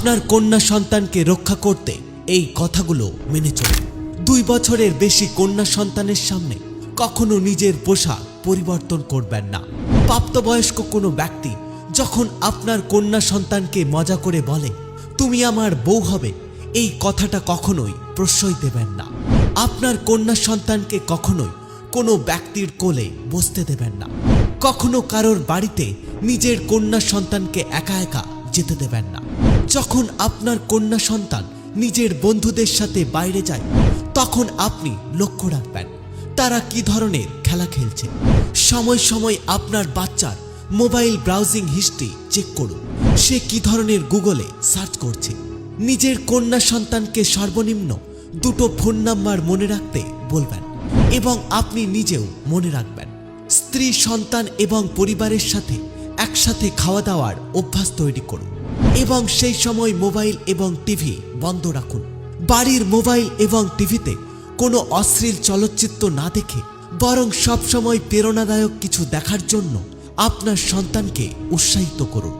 আপনার কন্যা সন্তানকে রক্ষা করতে এই কথাগুলো মেনে চলুন। দুই বছরের বেশি কন্যা সন্তানের সামনে কখনো নিজের পোশাক পরিবর্তন করবেন না। প্রাপ্তবয়স্ক কোনো ব্যক্তি যখন আপনার কন্যা সন্তানকে মজা করে বলে, তুমি আমার বউ হবে, এই কথাটা কখনোই প্রশ্রয় দেবেন না। আপনার কন্যা সন্তানকে কখনোই কোনো ব্যক্তির কোলে বসতে দেবেন না। কখনো কারোর বাড়িতে নিজের কন্যা সন্তানকে একা একা যেতে দেবেন না। যখন আপনার কন্যা সন্তান নিজের বন্ধুদের সাথে বাইরে যায়, তখন আপনি লক্ষ্য রাখবেন, তারা কি ধরনের খেলা খেলছে। সময় সময় আপনার বাচ্চার মোবাইল ব্রাউজিং হিস্ট্রি চেক করুন, সে কি ধরনের গুগলে সার্চ করছে। নিজের কন্যা সন্তানকে সর্বনিম্ন দুটো ফোন নাম্বার মনে রাখতে বলবেন এবং আপনি নিজেও মনে রাখবেন। স্ত্রী, সন্তান এবং পরিবারের সাথে একসাথে খাওয়া দাওয়ার অভ্যাস তৈরি করুন। এবং সেই সময় মোবাইল এবং টিভি বন্ধ রাখুন। বাড়ির মোবাইল এবং টিভিতে কোনো অশ্লীল চলচ্চিত্র না দেখে, বরং সবসময় প্রেরণাদায়ক কিছু দেখার জন্য আপনার সন্তানকে উৎসাহিত করুন।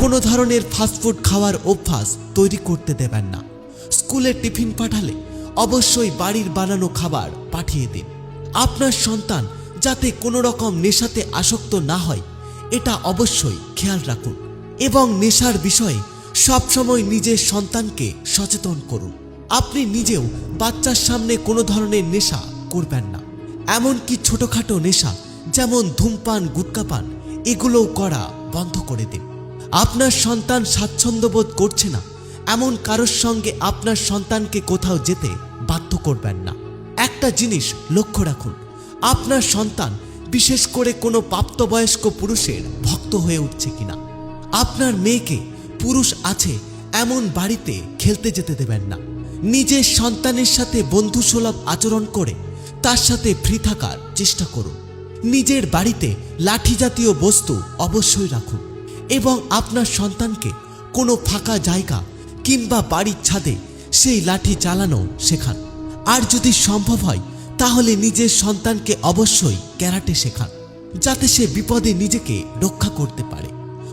কোনো ধরনের ফাস্টফুড খাওয়ার অভ্যাস তৈরি করতে দেবেন না। স্কুলে টিফিন পাঠালে অবশ্যই বাড়ির বানানো খাবার পাঠিয়ে দিন। আপনার সন্তান যাতে কোনো রকম নেশাতে আসক্ত না হয়, এটা অবশ্যই খেয়াল রাখুন। এবং নেশার বিষয়ে সবসময় নিজের সন্তানকে সচেতন করুন। আপনি নিজেও বাচ্চার সামনে কোনো ধরনের নেশা করবেন না। এমনকি ছোটখাটো নেশা, যেমন ধূমপান গুটকাপান এগুলোও করা বন্ধ করে দিন। আপনার সন্তান স্বাচ্ছন্দ্য বোধ করছে না, এমন কারোর সঙ্গে আপনার সন্তানকে কোথাও যেতে বাধ্য করবেন না। একটা জিনিস লক্ষ্য রাখুন, আপনার সন্তান বিশেষ করে কোনো প্রাপ্তবয়স্ক পুরুষের ভক্ত হয়ে উঠছে কিনা। আপনার মেয়েকে পুরুষ আছে এমন বাড়িতে খেলতে যেতে দেবেন না। নিজের সন্তানের সাথে বন্ধুসুলভ আচরণ করে তার সাথে ফ্রি থাকার চেষ্টা করুন। নিজের বাড়িতে লাঠি জাতীয় বস্তু অবশ্যই রাখুন এবং আপনার সন্তানকে কোনো ফাঁকা জায়গা কিংবা বাড়ির ছাদে সেই লাঠি চালানো শেখান। আর যদি সম্ভব হয়, তাহলে নিজের সন্তানকে অবশ্যই ক্যারাটে শেখান, যাতে সে বিপদে নিজেকে রক্ষা করতে পারে।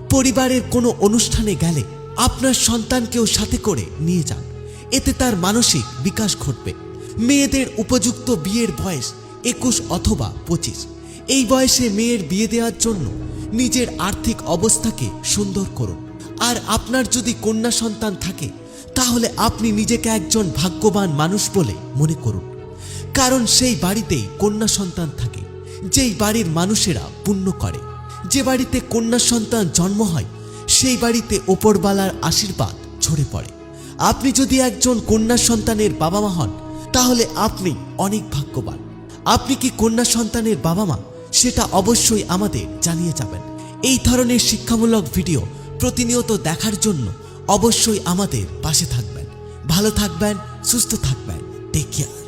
পরিবারের কোনো অনুষ্ঠানে গেলে আপনার সন্তানকেও সাথে করে নিয়ে যান। এতে তার মানসিক বিকাশ ঘটবে। মেয়েদের উপযুক্ত বিয়ের বয়স একুশ অথবা পঁচিশ। এই বয়সে মেয়ের বিয়ে দেওয়ার জন্য নিজের আর্থিক অবস্থাকে সুন্দর করুন। আর আপনার যদি কন্যা সন্তান থাকে, তাহলে আপনি নিজেকে একজন ভাগ্যবান মানুষ বলে মনে করুন। কারণ সেই বাড়িতেই কন্যা সন্তান থাকে, যেই বাড়ির মানুষেরা পুণ্য করে। যে বাড়িতে কন্যা সন্তান জন্ম হয়, সেই বাড়িতে ওপরবালার আশীর্বাদ ঝরে পড়ে। আপনি যদি একজন কন্যা সন্তানের বাবা মা হন, তাহলে আপনি অনেক ভাগ্যবান। আপনি কি কন্যা সন্তানের বাবা মা সেটা অবশ্যই আমাদের জানিয়ে যাবেন। এই ধরনের শিক্ষামূলক ভিডিও প্রতিনিয়ত দেখার জন্য অবশ্যই আমাদের পাশে থাকবেন। ভালো থাকবেন, সুস্থ থাকবেন। Take care